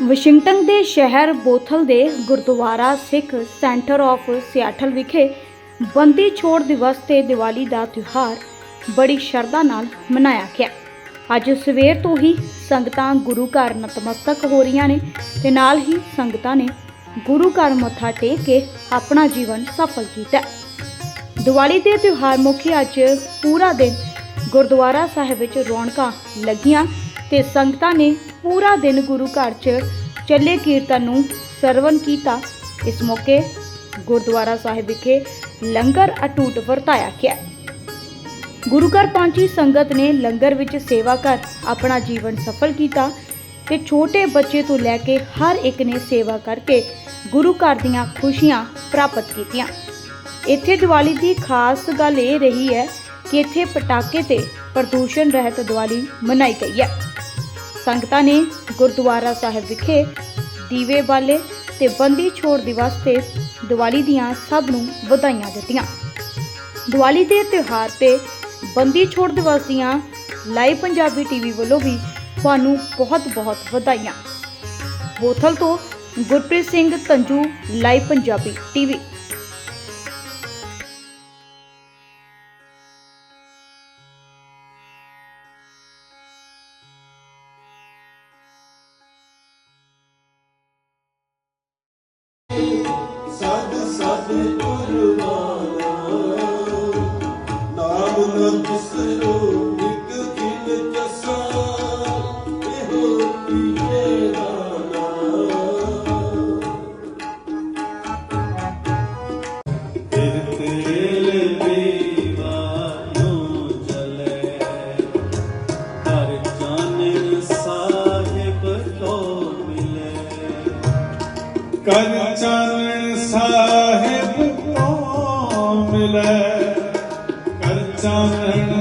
Washington ਦੇ ਸ਼ਹਿਰ Bothell ਦੇ Gurdwara Sikh centre of Seattle ਵਿਖੇ ਬੰਦੀ ਛੋੜ ਦਿਵਸ ਤੇ ਦੀਵਾਲੀ ਦਾ ਤਿਉਹਾਰ ਬੜੀ ਸ਼ਰਧਾ ਨਾਲ ਮਨਾਇਆ ਗਿਆ। ਅੱਜ ਸਵੇਰ ਤੋਂ ਹੀ ਸੰਗਤਾਂ ਗੁਰੂ ਘਰ ਨਤਮਸਤਕ ਹੋ ਰਹੀਆਂ ਨੇ ਤੇ ਨਾਲ ਹੀ ਸੰਗਤਾਂ ਨੇ ਗੁਰੂ ਘਰ ਮੱਥਾ ਟੇਕ ਕੇ ਆਪਣਾ ਜੀਵਨ ਸਫਲ ਕੀਤਾ। ਦੀਵਾਲੀ ਦੇ ਤਿਉਹਾਰ ਮੁਖੀ ਅੱਜ ਪੂਰਾ ਦਿਨ ਗੁਰਦੁਆਰਾ ਸਾਹਿਬ ਵਿੱਚ ਰੌਣਕਾਂ ਲੱਗੀਆਂ ਤੇ ਸੰਗਤਾਂ ਨੇ ਪੂਰਾ ਦਿਨ ਗੁਰੂ ਘਰ 'ਚ ਚੱਲੇ ਕੀਰਤਨ ਨੂੰ ਸਰਵਨ ਕੀਤਾ। ਇਸ ਮੌਕੇ ਗੁਰਦੁਆਰਾ ਸਾਹਿਬ ਵਿਖੇ ਲੰਗਰ ਅਟੂਟ ਵਰਤਾਇਆ ਗਿਆ। ਗੁਰੂ ਘਰ ਪਹੁੰਚੀ ਸੰਗਤ ਨੇ ਲੰਗਰ ਵਿੱਚ ਸੇਵਾ ਕਰ ਆਪਣਾ ਜੀਵਨ ਸਫਲ ਕੀਤਾ ਤੇ ਛੋਟੇ ਬੱਚੇ ਤੋਂ ਲੈ ਕੇ ਹਰ ਇੱਕ ਨੇ ਸੇਵਾ ਕਰਕੇ ਗੁਰੂ ਘਰ ਦੀਆਂ ਖੁਸ਼ੀਆਂ ਪ੍ਰਾਪਤ ਕੀਤੀਆਂ। ਇੱਥੇ ਦੀਵਾਲੀ ਦੀ ਖਾਸ ਗੱਲ ਇਹ ਰਹੀ ਹੈ ਕਿ ਇੱਥੇ ਪਟਾਕੇ ਤੇ ਪ੍ਰਦੂਸ਼ਣ ਰਹਿਤ ਦੀਵਾਲੀ ਮਨਾਈ ਗਈ ਹੈ। ਸੰਗਤਾਂ ਨੇ ਗੁਰਦੁਆਰਾ ਸਾਹਿਬ ਵਿਖੇ ਦੀਵੇ ਬਾਲੇ ਤੇ ਬੰਦੀ ਛੋੜ ਦਿਵਸ ਤੇ ਦੀਵਾਲੀ ਦੀਆਂ ਸਭ ਨੂੰ ਵਧਾਈਆਂ ਦਿੱਤੀਆਂ। ਦੀਵਾਲੀ ਦੇ ਤਿਉਹਾਰ ਤੇ ਬੰਦੀ ਛੋੜ ਦਿਵਸ ਦੀਆਂ ਲਾਈਵ ਪੰਜਾਬੀ ਟੀਵੀ ਵੱਲੋਂ ਵੀ ਤੁਹਾਨੂੰ ਬਹੁਤ-ਬਹੁਤ ਵਧਾਈਆਂ। ਬੋਥਲ ਤੋਂ ਗੁਰਪ੍ਰੀਤ ਸਿੰਘ ਤੰਜੂ, ਲਾਈਵ ਪੰਜਾਬੀ ਟੀਵੀ ਕਰ ਚਰਨ ਸਾਹਿਬ ਤੋਂ ਮਿਲੇ ਕਰ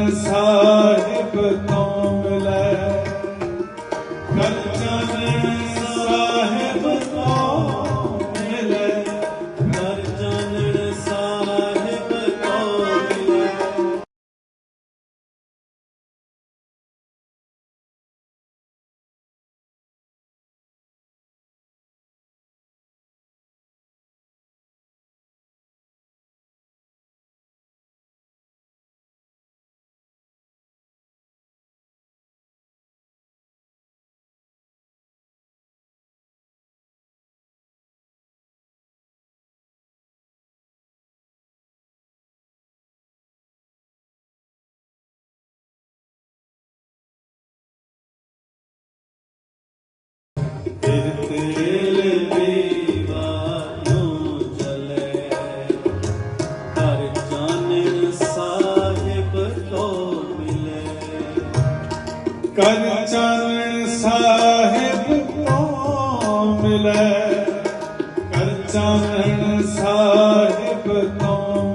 ਕਰ ਚਰਨ ਸਾਹਿਬ ਤੋਂ ਮਿਲੇ। ਕਰ ਚਰਨ ਸਾਹਿਬ ਤੋਂ